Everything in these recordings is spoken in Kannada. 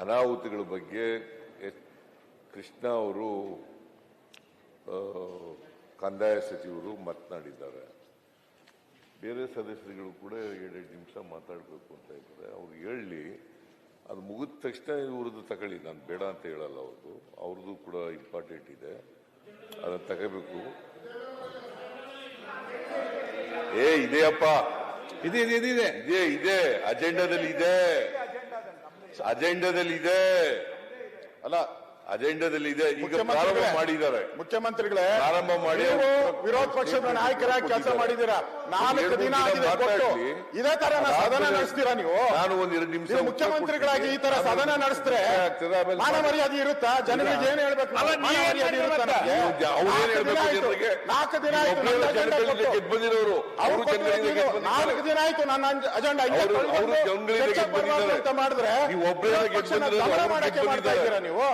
ಅನಾಹುತಗಳ ಬಗ್ಗೆ ಕೃಷ್ಣ ಅವರು ಕಂದಾಯ ಸಚಿವರು ಮಾತನಾಡಿದ್ದಾರೆ. ಬೇರೆ ಸದಸ್ಯರುಗಳು ಕೂಡ ಎರಡೆರಡು ನಿಮಿಷ ಮಾತಾಡಬೇಕು ಅಂತ ಇದ್ದಾರೆ. ಅವ್ರು ಹೇಳಿ ಅದು ಮುಗಿದ ತಕ್ಷಣ ಇವ್ರದ್ದು ತಗೊಳ್ಳಿ ನಾನು ಬೇಡ ಅಂತ ಹೇಳಲ್ಲ ಅವ್ರದ್ದು. ಅವ್ರದ್ದು ಕೂಡ ಇಂಪಾರ್ಟೆಂಟ್ ಇದೆ. ಅದನ್ನು ತಗೋಬೇಕು ಏ ಇದೆಯಪ್ಪ ಇದೆ ಇದೆ ಇದೆ ಇದೆ. ಇದೆ ಇದೆ. ಅಜೆಂಡಾದಲ್ಲಿ ಇದೆ. ಅಜೆಂಡಾದಲ್ಲಿ ಇದೆ. ಅಲ್ಲ ಅಜೆಂಡಾದಲ್ಲಿ ಇದೆ. ಈಗ ಪ್ರಾರಂಭ ಮುಖ್ಯಮಂತ್ರಿಗಳೇ. ಮಾಡಿದ್ದಾರೆ. ಮುಖ್ಯಮಂತ್ರಿಗಳೇ ಪ್ರಾರಂಭ ಮಾಡಿ ವಿರೋಧ ಪಕ್ಷದ ನಾಯಕರಾಗಿ ಕೆಲಸ ಮಾಡಿದ್ದೀರಾ? ನಾಲ್ಕು ದಿನ ಆಗಿದೆ ಕೊಟ್ಟು. ಇದೇ ತರ ಸದನ ನಡೆಸ್ತೀರಾ ನೀವು? ನಾನು ಒಂದ್ ಎರಡು ನಿಮಿಷ ಮುಖ್ಯಮಂತ್ರಿಗಳಾಗಿ ಈ ತರ ಸದನ ನಡೆಸಿದ್ರೆ ಮಾನ ಮರ್ಯಾದೆ ಇರುತ್ತಾ? ಜನರಿಗೆ ಏನ್ ಹೇಳ್ಬೇಕು ನಾವು? ಇರುತ್ತಾ ನಮ್ಗೆ? ಅವ್ರು ಏನ್ ನಾಲ್ಕು ದಿನ ಹೇಳ್ಬೇಕು ಆಯ್ತು. ಜನರಿಗೆ? ನಾಲ್ಕು ದಿನ ಆಯ್ತು ಒಬ್ಬರೇ ನನ್ನ ಅಜೆಂಡಾ ಬಂದಿರೋರು ಅವ್ರು ನಾಲ್ಕು ದಿನ ಆಯ್ತು ನನ್ನ ಅಂಜ- ಅಜೆಂಡಾ. ಅಂತ ಮಾಡಿದ್ರೆ ನೀವು ಒಬ್ಬರೇ ಮಾಡಕ್ಕೆ ಮಾಡ್ತಾ ಇದ್ದೀರಾ ನೀವು?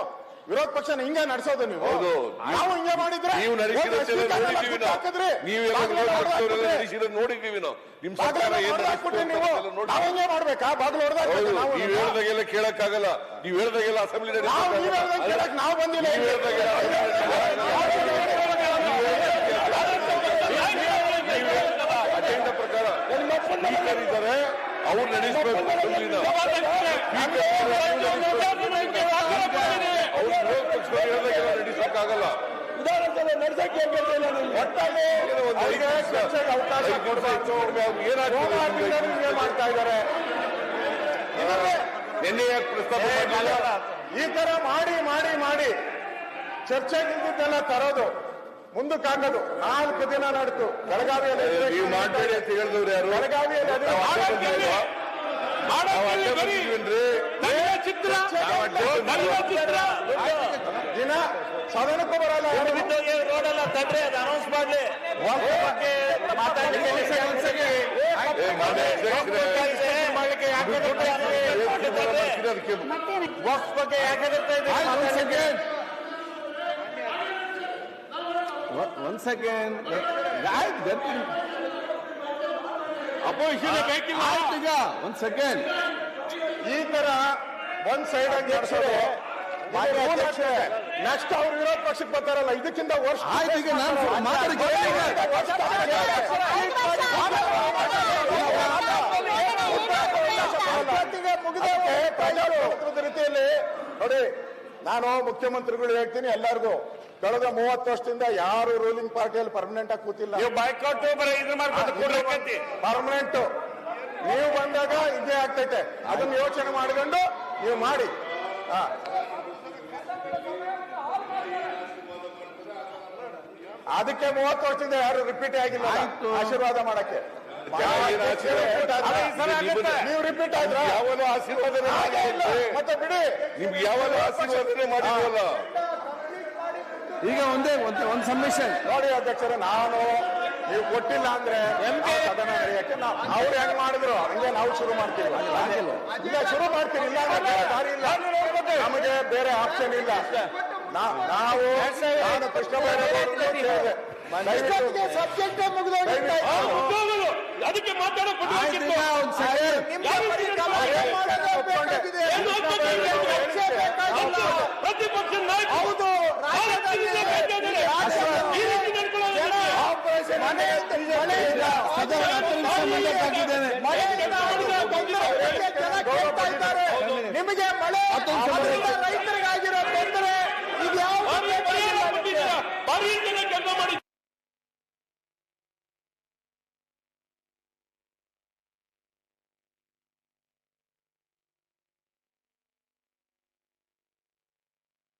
ವಿರೋಧ ಪಕ್ಷನ ಹಿಂಗೆ ನಡೆಸೋದು ನೀವು? ಹೌದು. ನಾವು ಹಿಂಗೆ ಮಾಡಿದ್ರೆ ನೀವು ಹಾಕಿದ್ರಿ. ನೀವೆಲ್ಲ ನೋಡಿದ್ದೀವಿ ನಾವು. ನಿಮ್ ಸರ್ಕಾರ ಬಾಗಿಲು ಏನ್ ಹೊಡ್ದು ಹಾಕ್ಬಿಟ್ರಿ ನೀವು ನಾವು ಹಿಂಗೆ ಮಾಡ್ಬೇಕಾ? ಬಾಗ್ಲು ಹೌದು. ನಾವು ನೀವ್ ಹೇಳ್ದಾಗೆಲ್ಲ ಕೇಳಕ್ಕಾಗಲ್ಲ. ನೀವ್ ಹೇಳ್ದಾಗೆಲ್ಲ ಅಸೆಂಬ್ಲಿ ನಾವು ನೀವ್ ಹೇಳ್ದಂಗೆ ಕೇಳಕ್ ನಾವು ಬಂದಿಲ್ಲ. ನೀವ್ ಹೇಳ್ದಾಗೆಲ್ಲ ಅಜೆಂಡಾ ಪ್ರಕಾರ ಸ್ಪೀಕರ್ ಇದ್ದಾರೆ ಅವ್ರು ನಡೆಸಕ್ಕೆ ನಡೆಸಕ್ಕಾಗಲ್ಲ ಅವ್ರಿಗೆ ಚರ್ಚೆಗೆ ಅವಕಾಶ ಮಾಡ್ತಾ ಇದ್ದಾರೆ ಈ ತರ ಮಾಡಿ ಮಾಡಿ ಮಾಡಿ ಚರ್ಚೆಗಿದ್ದೆಲ್ಲ ತರೋದು ಮುಂದಕ್ಕೆ ನಾಲ್ಕು ದಿನ ನಡೆತು ಬೆಳಗಾವಿಯಲ್ಲಿ ಯಾರು ಬೆಳಗಾವಿಯಲ್ಲಿ ದಿನ ಸದನಕ್ಕೂ ಬರಲ್ಲ ಯಾರು. ರೋಡೆಲ್ಲ ತಡ್ರಿ ಅದು ಅನೌನ್ಸ್ ಮಾಡ್ಲಿ ಬಗ್ಗೆ ಮಾಡ್ಲಿಕ್ಕೆ ಯಾಕೆ ವಕ್ಫ್ ಬಗ್ಗೆ ಯಾಕೆ? ಒಂದ್ ಸೆಕೆಂಡ್ ಆಯ್ತು ಅಪೋಸಿಷನ್ ಬೇಕಿಲ್ಲ ಆಯ್ತು ಈಗ ಒಂದ್ ಸೆಕೆಂಡ್ ಈ ತರ ಒಂದ್ ಸೈಡ್ ಆಗಿ ನಡೆಸೋದು ನೆಕ್ಸ್ಟ್ ಅವ್ರು ವಿರೋಧ ಪಕ್ಷಕ್ಕೆ ಬರ್ತಾರಲ್ಲ ಇದಕ್ಕಿಂತ ವರ್ಷ ಆಯ್ತು ಈಗ ನಾನು ರೀತಿಯಲ್ಲಿ ನೋಡಿ ನಾನು ಮುಖ್ಯಮಂತ್ರಿಗಳು ಹೇಳ್ತೀನಿ ಎಲ್ಲರಿಗೂ ಕಳೆದ ಮೂವತ್ತು ವರ್ಷದಿಂದ ಯಾರು ರೂಲಿಂಗ್ ಪಾರ್ಟಿಯಲ್ಲಿ ಪರ್ಮನೆಂಟ್ ಆಗಿ ಕೂತಿಲ್ಲ. ಪರ್ಮನೆಂಟ್ ನೀವು ಬಂದಾಗ ಇದೇ ಆಗ್ತೈತೆ. ಅದನ್ನ ಯೋಚನೆ ಮಾಡಿಕೊಂಡು ನೀವು ಮಾಡಿ. ಹಾ. ಅದಕ್ಕೆ ಮೂವತ್ತು ವರ್ಷದಿಂದ ಯಾರು ರಿಪೀಟ್ ಆಗಿಲ್ಲ. ಆಶೀರ್ವಾದ ಮಾಡಕ್ಕೆ. ನೀವು ರಿಪೀಟ್ ಆದ್ರ ಯಾವಾಗ ಆಶೀರ್ವಾದನೆ ಇಲ್ಲ. ಮತ್ತೆ ಬಿಡಿ ನಿಮ್ಗೆ ಯಾವಾಗ ಆಶೀರ್ವಾದನೆ ಮಾಡಿದ್ವಲ್ಲ ಈಗ ಒಂದೇ ಒಂದು ಒಂದ್ ಸಬ್ಮಿಷನ್ ನೋಡಿ ಅಧ್ಯಕ್ಷರೇ ನಾನು ನೀವು ಕೊಟ್ಟಿಲ್ಲ ಅಂದ್ರೆ ಸದನ ನಡೆಯಕ್ಕೆ ಅವ್ರು ಹೆಂಗ್ ಮಾಡಿದ್ರು ಹಂಗೆ ನಾವು ಶುರು ಮಾಡ್ತೀವಿ ಇಲ್ಲ ಶುರು ಮಾಡ್ತೀವಿ ಇಲ್ಲ ದಾರಿ ಇಲ್ಲ ನಮಗೆ ಬೇರೆ ಆಪ್ಷನ್ ಇಲ್ಲ ನಾವು ನಾನು ಕೃಷ್ಣ ಸಬ್ಜೆಕ್ಟ್ ಅದಕ್ಕೆ ಮಾತಾಡೋ ಆಯ್ತು ಈಗ ಒಂದ್ ಸೆಕೆಂಡ್ ಪ್ರತಿಪಕ್ಷ ನಾಯಕ ಹೌದು ಸದನ ಹತ್ತು ನಿಮಿಷ ಮುಂದಕ್ಕೆ ಹಾಕಿದ್ದೇನೆ ನಿಮಗೆ ಮಳೆ ರೈತರಿಗೆ ರೈತರ